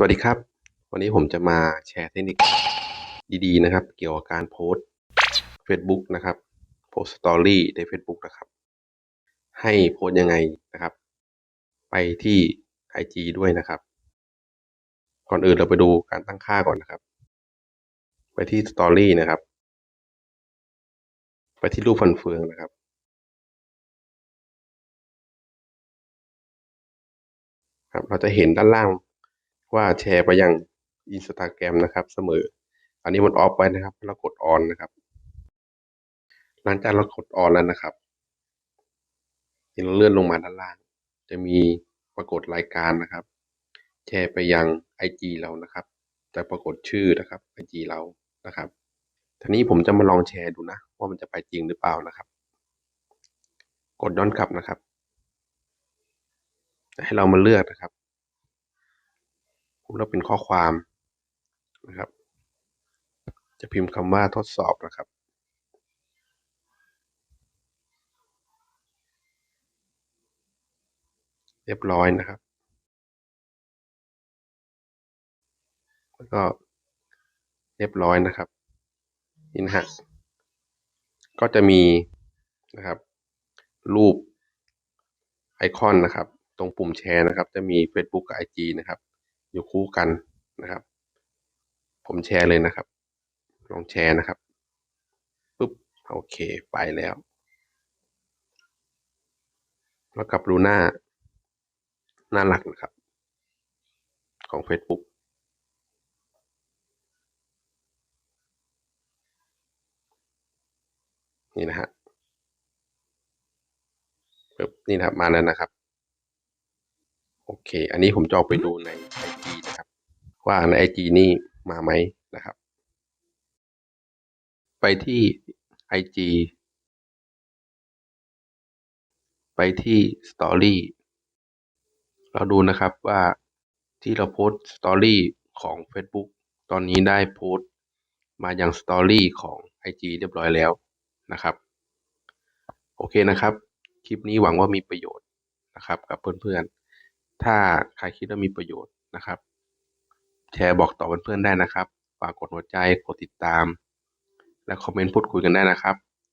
สวัสดีครับ วันนี้ผมจะมาแชร์เทคนิคดีๆนะครับ เกี่ยวกับการโพสต์ Facebook นะครับ โพสต์สตอรี่ใน Facebook นะครับ ให้โพสยังไงนะครับ ไปที่ IG ด้วยนะครับ ก่อนอื่นเราไปดูการตั้งค่าก่อนนะครับ ไปที่สตอรี่นะครับ ไปที่รูปฟันเฟืองนะครับ ครับ เราจะเห็นด้านล่าง ว่าแชร์ไปยัง Instagram นะครับเสมอ อันนี้มันออฟไว้นะครับเรากดออนนะครับ หลังจากเรากดออนแล้วนะครับเราเลื่อนลงมาด้านล่าง จะมีปรากฏรายการนะครับ แชร์ไปยัง IG เรานะครับ จะปรากฏชื่อนะครับ IG เรานะครับทีนี้ผมจะมาลองแชร์ดูนะ ว่ามันจะไปจริงหรือเปล่านะครับ กดย้อนกลับนะครับ ให้เรามาเลือกนะครับ ผมเลือกเป็นข้อความนะครับ จะพิมพ์คำว่าทดสอบนะครับเรียบร้อยนะครับ แล้วก็เรียบร้อยนะครับนี่นะฮะ ก็จะมีนะครับ รูปไอคอนนะครับ ตรงปุ่มแชร์นะครับ จะมี Facebook กับ IG นะครับ อยู่คู่กันนะครับ ผมแชร์เลยนะครับ ลองแชร์นะครับปุ๊บโอเคไปแล้ว แล้วกลับดูหน้าหน้าหลักนะครับ ของ Facebook นี่นะฮะปึ๊บนี่นะครับมาแล้วนะครับ โอเค อันนี้ผมจะออกไปดูใน ว่าใน IG นี่มาไหมนะครับ ไปที่ IG ไปที่ Story เราดูนะครับว่าที่เราโพสต์ Story ของ Facebook ตอนนี้ได้โพสต์มาอย่าง Story ของ IG เรียบร้อยแล้วนะครับ โอเคนะครับ คลิปนี้หวังว่ามีประโยชน์นะครับกับเพื่อนๆ ถ้าใครคิดว่ามีประโยชน์นะครับ แชร์บอกต่อเพื่อนๆได้นะครับ ฝากกดหัวใจ กดติดตาม และคอมเมนต์พูดคุยกันได้นะครับ